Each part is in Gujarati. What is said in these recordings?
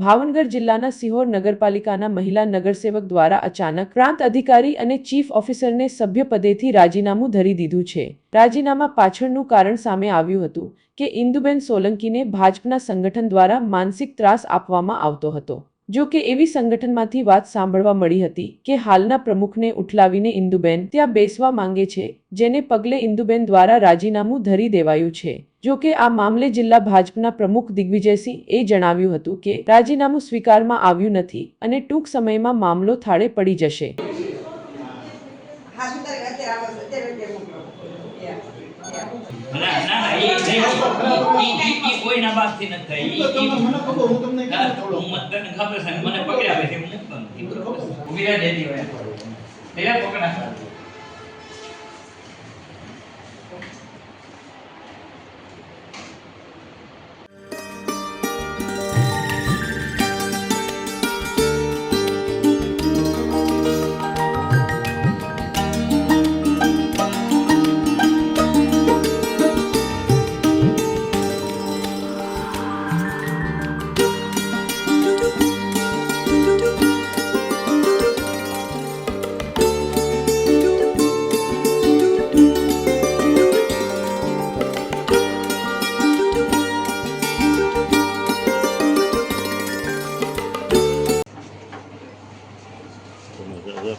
ભાવનગર જિલ્લાના સિહોર નગરપાલિકાના મહિલા નગરસેવક દ્વારા અચાનક પ્રાંત અધિકારી અને ચીફ ઓફિસરને સભ્યપદેથી રાજીનામું ધરી દીધું છે. રાજીનામા પાછળનું કારણ સામે આવ્યું હતું કે ઇન્દુબેન સોલંકીને ભાજપના સંગઠન દ્વારા માનસિક ત્રાસ આપવામાં આવતો હતો. જો કે એવી સંગઠનમાંથી વાત સાંભળવા મળી હતી કે હાલના પ્રમુખને ઉઠલાવીને ઇન્દુબેન ત્યાં બેસવા માંગે છે જેને પગલે ઇન્દુબેન દ્વારા રાજીનામું ધરી દેવાયું છે. જો કે આ મામલે જિલ્લા ભાજપના પ્રમુખ દિગ્વિજયસિંહ એ જણાવ્યું હતું કે રાજીનામું સ્વીકારમાં આવ્યું નથી અને ટૂંક સમયમાં મામલો થાળે પડી જશે. ના ના ના, ઈ- ઈ- ઈ- ઈ- ઈ નથી તને ખબર છે મને પકડ્યા પછી હું નથી. ઊભી રહે દેતી હોય. પેલા પકડા.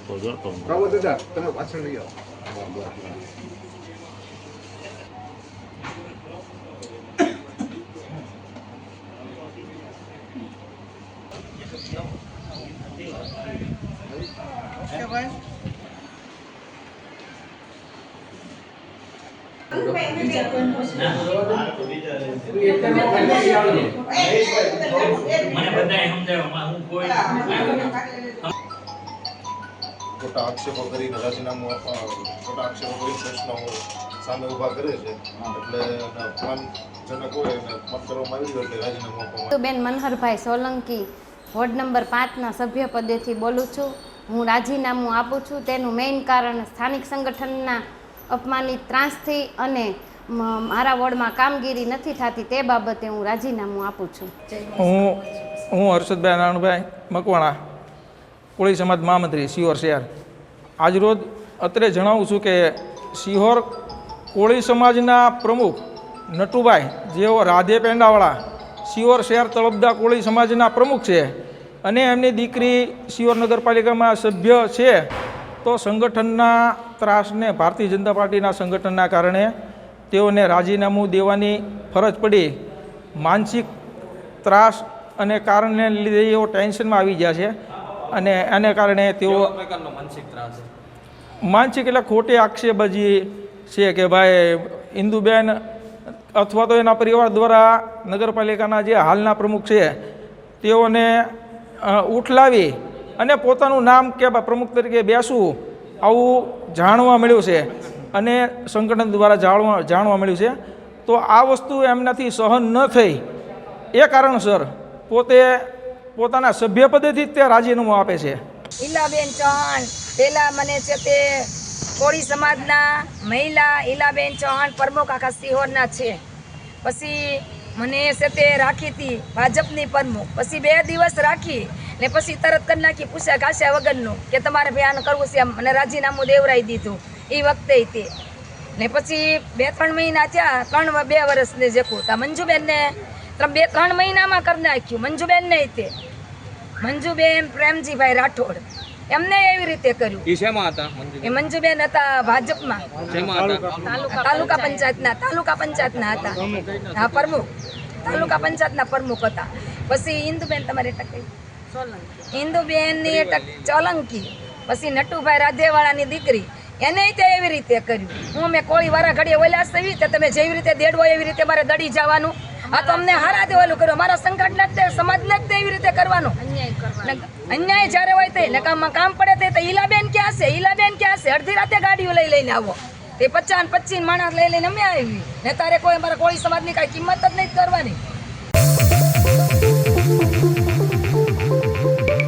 પ્રભુ દાદા તમે પાછળ લઈ આવો મને બધાએ સમજાવ્યું. આમાં હું કોઈ ખોટા આક્ષેપો કરીને રાજીનામું આપવા ખોટા આક્ષેપો કરી પ્રશ્નો સામે ઊભા કરે છે. એટલે અપમાનજનક હોય અને અપમાન કરવામાં આવ્યું. એટલે રાજીનામું આપવામાં બેન મનહરભાઈ સોલંકી વોર્ડ નંબર પાંચના સભ્ય પદેથી બોલું છું. હું રાજીનામું આપું છું. તેનું મેઇન કારણ સ્થાનિક સંગઠનના અપમાનિત ત્રાસથી અને મારા વોર્ડમાં કામગીરી નથી થતી તે બાબતે હું રાજીનામું આપું છું. હું હું હર્ષદભાઈ નારાયણભાઈ મકવાણા. કોળી સમાજ મહામંત્રી સિહોર શહેર આજરોજ અત્રે જણાવું છું કે સિહોર કોળી સમાજના પ્રમુખ નટુભાઈ, જેઓ રાધે પેંડાવાળા સિહોર શહેર તળપદા કોળી સમાજના પ્રમુખ છે અને એમની દીકરી સિહોર નગરપાલિકામાં સભ્ય છે, તો સંગઠનના ત્રાસને ભારતીય જનતા પાર્ટીના સંગઠનના કારણે તેઓને રાજીનામું દેવાની ફરજ પડી. માનસિક ત્રાસ અને કારણને લીધે એઓ ટેન્શનમાં આવી ગયા છે. અને એને કારણે તેઓ માનસિક એટલે ખોટી આક્ષેપજી છે કે ભાઈ ઇન્દુબેન અથવા તો એના પરિવાર દ્વારા નગરપાલિકાના જે હાલના પ્રમુખ છે તેઓને ઉઠલાવી અને પોતાનું નામ કે પ્રમુખ તરીકે બેસવું આવું જાણવા મળ્યું છે અને સંગઠન દ્વારા જાણવા જાણવા મળ્યું છે. તો આ વસ્તુ એમનાથી સહન ન થઈ. એ કારણસર પોતે પોતાના સભ્યપદેથી જ તે રાજીનામું આપે છે. ઈલાબેન ચૌહાણ પેલા મને છે તે કોળી સમાજના મહિલા ઈલાબેન ચૌહાણ પ્રમુખ આખા સિહોરના છે. પછી મને છે તે રાખી હતી ભાજપની પ્રમુખ. પછી બે દિવસ રાખી ને પછી તરત કરી નાખી પૂછ્યા ઘાસ્યા વગરનું કે તમારે ભાઈ આને કરવું છે એમ. મને રાજીનામું દેવરાઈ દીધું એ વખતે તે. ને પછી બે ત્રણ મહિના થયા, ત્રણ બે વર્ષને જેખું તા મંજુબેનને બે ત્રણ મહિનામાં કરી નાખ્યું. મંજુબેન નહીં તે મંજુબેન પ્રેમજીભાઈ રાઠોડ. એમને એવી રીતે કર્યું. ઈ શેમાં હતા એ મંજુબેન હતા ભાજપમાં. તાલુકા પંચાયતના. તાલુકા પંચાયતના હતા. હા પ્રમુખ. તાલુકા પંચાયતના પ્રમુખ હતા. પછી ઇન્દુબેન તમારે ટકી. ઇન્દુબેનની ચોલંકી. પછી નટુભાઈ રાધેવાળાની દીકરી. એને તે એવી રીતે કર્યું. હું મેં કોળી વારા ઘડીએ ઓલા થઈ તો તમે જેવી રીતે દેડવો એવી રીતે મારે દડી જવાનું? આ તો અમને હારા દેવાનું કર્યું. મારા સંકટના જ તે સમાજને જ તે એવી રીતે કરવાનું? અન્યાય જ્યારે હોય તે નકામમાં કામ કામ પડે તે ઈલાબેન ક્યાં છે? ઈલાબેન ક્યાં છે? અડધી રાતે ગાડીઓ લઈ લઈને આવો. તે પચાસ પચીસ માણસ લઈ લઈને અમે આવી. ને તારે કોઈ અમારા કોળી સમાજની કાંઈ કિંમત જ નહીં કરવાની.